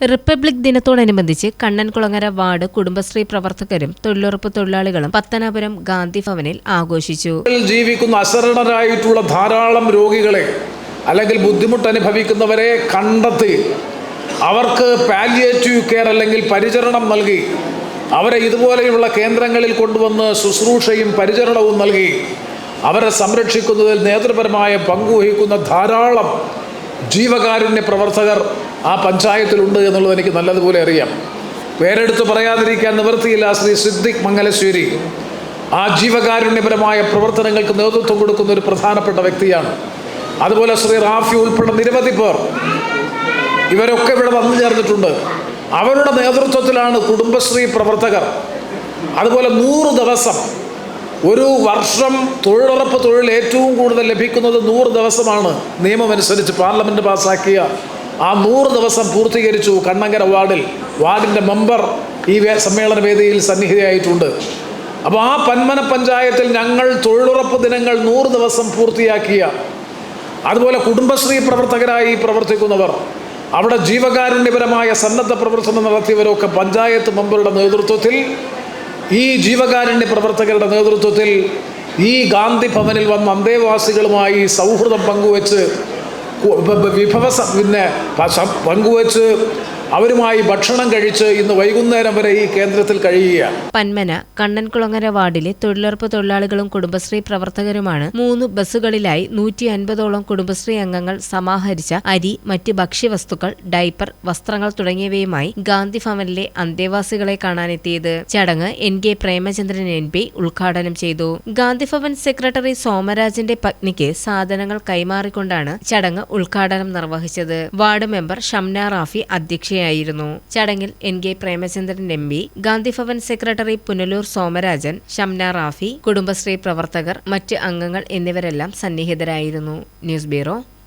Republic ദിനത്തോടനുബന്ധിച്ച് Kannankulangara ward Kudumbashree പ്രവർത്തകരും തൊഴിലുറപ്പ് തൊഴിലാളികളും പത്തനാപുരം ഗാന്ധി ഭവനിൽ ആഘോഷിച്ചു. ജീവിക്കുന്ന അശരണരായിട്ടുള്ള ധാരാളം രോഗികളെ അല്ലെങ്കിൽ ബുദ്ധിമുട്ട് അനുഭവിക്കുന്നവരെ കണ്ടെത്തി അവർക്ക് പാലിയേറ്റീവ് കെയർ അല്ലെങ്കിൽ പരിചരണം നൽകി അവരെ ഇതുപോലെയുള്ള കേന്ദ്രങ്ങളിൽ കൊണ്ടുവന്ന് ശുശ്രൂഷയും പരിചരണവും നൽകി അവരെ സംരക്ഷിക്കുന്നതിൽ നേതൃപരമായ പങ്കുവഹിക്കുന്ന ധാരാളം ജീവകാരുണ്യ പ്രവർത്തകർ ആ പഞ്ചായത്തിലുണ്ട് എന്നുള്ളത് എനിക്ക് നല്ലതുപോലെ അറിയാം. പേരെടുത്ത് പറയാതിരിക്കാൻ നിവൃത്തിയില്ല ശ്രീ സിദ്ദിഖ് മംഗലശ്ശേരി. ആ ജീവകാരുണ്യപരമായ പ്രവർത്തനങ്ങൾക്ക് നേതൃത്വം കൊടുക്കുന്ന ഒരു പ്രധാനപ്പെട്ട വ്യക്തിയാണ്. അതുപോലെ ശ്രീ റാഫി ഉൾപ്പെടെ നിരവധി പേർ ഇവരൊക്കെ ഇവിടെ വന്നു ചേർന്നിട്ടുണ്ട്. അവരുടെ നേതൃത്വത്തിലാണ് കുടുംബശ്രീ പ്രവർത്തകർ. അതുപോലെ നൂറ് ദിവസം ഒരു വർഷം തൊഴിലുറപ്പ് തൊഴിൽ ഏറ്റവും കൂടുതൽ ലഭിക്കുന്നത് നൂറ് ദിവസമാണ് നിയമമനുസരിച്ച് പാർലമെന്റ് പാസ്സാക്കിയ ആ നൂറ് ദിവസം പൂർത്തീകരിച്ചു കണ്ണങ്കര വാർഡിൽ. വാർഡിന്റെ മെമ്പർ ഈ സമ്മേളന വേദിയിൽ സന്നിഹിതയായിട്ടുണ്ട്. അപ്പോൾ ആ പന്മന പഞ്ചായത്തിൽ ഞങ്ങൾ തൊഴിലുറപ്പ് ദിനങ്ങൾ നൂറ് ദിവസം പൂർത്തിയാക്കിയ അതുപോലെ കുടുംബശ്രീ പ്രവർത്തകരായി പ്രവർത്തിക്കുന്നവർ അവിടെ ജീവകാരുണ്യപരമായ സന്നദ്ധ പ്രവർത്തനം നടത്തിയവരൊക്കെ പഞ്ചായത്ത് മെമ്പറുടെ നേതൃത്വത്തിൽ ഈ ജീവകാരുണ്യ പ്രവർത്തകരുടെ നേതൃത്വത്തിൽ ഈ ഗാന്ധി ഭവനിൽ വന്ന അന്തേവാസികളുമായി സൗഹൃദം പങ്കുവച്ച് വിഭവ പിന്നെ പങ്കുവച്ച് അവരുമായി ഭക്ഷണം കഴിച്ച് ഇന്ന് വൈകുന്നേരം വരെ ഈ കേന്ദ്രത്തിൽ കഴിയുകയാണ്. പന്മന കണ്ണൻകുളങ്ങര വാർഡിലെ തൊഴിലുറപ്പ് തൊഴിലാളികളും കുടുംബശ്രീ പ്രവർത്തകരുമാണ് മൂന്ന് ബസ്സുകളിലായി നൂറ്റി അൻപതോളം കുടുംബശ്രീ അംഗങ്ങൾ സമാഹരിച്ച അരി മറ്റ് ഭക്ഷ്യവസ്തുക്കൾ ഡൈപ്പർ വസ്ത്രങ്ങൾ തുടങ്ങിയവയുമായി ഗാന്ധി ഭവനിലെ അന്തേവാസികളെ കാണാനെത്തിയത്. ചടങ്ങ് N K Premachandran N P ഉദ്ഘാടനം ചെയ്തു. ഗാന്ധി ഭവൻ സെക്രട്ടറി സോമരാജന്റെ പത്നിക്ക് സാധനങ്ങൾ കൈമാറിക്കൊണ്ടാണ് ചടങ്ങ് ഉദ്ഘാടനം നിർവഹിച്ചത്. വാർഡ് മെമ്പർ ഷംന റാഫി അധ്യക്ഷയായിരുന്നു ചടങ്ങിൽ N K Premachandran M P Gandhi Bhavan secretary Punalur Somarajan Shamna Rafi Kudumbashree പ്രവർത്തകർ മറ്റ് അംഗങ്ങൾ എന്നിവരെല്ലാം സന്നിഹിതരായിരുന്നു. News bureau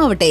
ആവട്ടെ